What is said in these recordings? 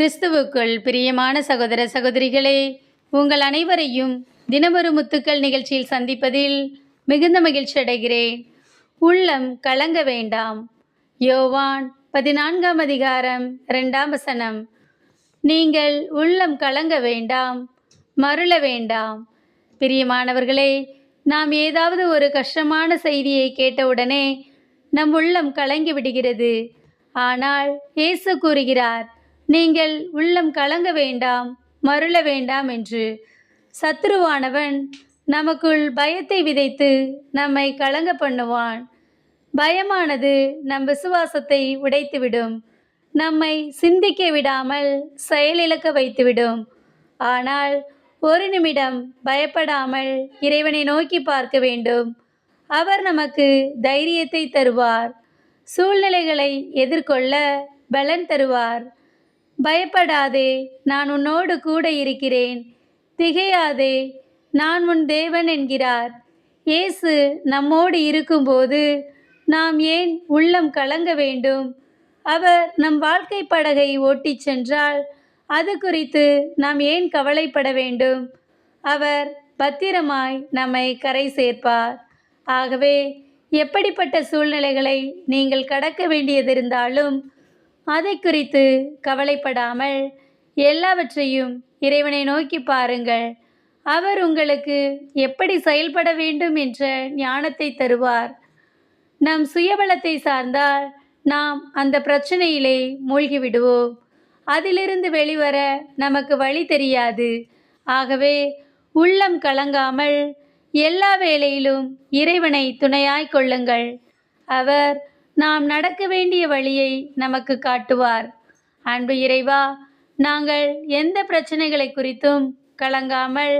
கிறிஸ்துவுக்குள் பிரியமான சகோதர சகோதரிகளே உங்கள் அனைவரையும் தினமொரு முத்துக்கள் நிகழ்ச்சியில் சந்திப்பதில் மிகுந்த மகிழ்ச்சி அடைகிறேன். உள்ளம் கலங்க வேண்டாம். யோவான் பதினான்காம் அதிகாரம் இரண்டாம் வசனம். நீங்கள் உள்ளம் கலங்க வேண்டாம் மருள வேண்டாம். பிரியமானவர்களே நாம் ஏதாவது ஒரு கஷ்டமான செய்தியை கேட்டவுடனே நம் உள்ளம் கலங்கி விடுகிறது. ஆனால் இயேசு கூறுகிறார் நீங்கள் உள்ளம் கலங்க வேண்டாம் மருள வேண்டாம் என்று. சத்துருவானவன் நமக்குள் பயத்தை விதைத்து நம்மை கலங்க பண்ணுவான். பயமானது நம் விசுவாசத்தை உடைத்துவிடும். நம்மை சிந்திக்க விடாமல் செயலிழக்க வைத்துவிடும். ஆனால் ஒரு நிமிடம் பயப்படாமல் இறைவனை நோக்கி பார்க்க வேண்டும். அவர் நமக்கு தைரியத்தை தருவார். சூழ்நிலைகளை எதிர்கொள்ள பலன் தருவார். பயப்படாதே நான் உன்னோடு கூட இருக்கிறேன். திகையாதே நான் உன் தேவன் என்கிறார். இயேசு நம்மோடு இருக்கும்போது நாம் ஏன் உள்ளம் கலங்க வேண்டும்? அவர் நம் வாழ்க்கை படகை ஓட்டிச் சென்றால் அது குறித்து நாம் ஏன் கவலைப்பட வேண்டும்? அவர் பத்திரமாய் நம்மை கரை சேர்ப்பார். ஆகவே எப்படிப்பட்ட சூழ்நிலைகளை நீங்கள் கடக்க வேண்டியதிருந்தாலும் அதை குறித்து கவலைப்படாமல் எல்லாவற்றையும் இறைவனை நோக்கி பாருங்கள். அவர் உங்களுக்கு எப்படி செயல்பட வேண்டும் என்ற ஞானத்தை தருவார். நம் சுயபலத்தை சார்ந்தால் நாம் அந்த பிரச்சனையிலே மூழ்கிவிடுவோம். அதிலிருந்து வெளிவர நமக்கு வழி தெரியாது. ஆகவே உள்ளம் கலங்காமல் எல்லா வேளையிலும் இறைவனை துணையாய் கொள்ளுங்கள். அவர் நாம் நடக்க வேண்டிய வழியை நமக்கு காட்டுவார். அன்பு இறைவா நாங்கள் எந்த பிரச்சனைகளை குறித்தும் கலங்காமல்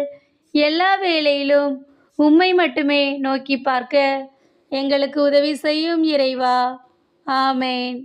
எல்லா வேளையிலும் உம்மை மட்டுமே நோக்கி பார்க்க எங்களுக்கு உதவி செய்யும் இறைவா. ஆமேன்.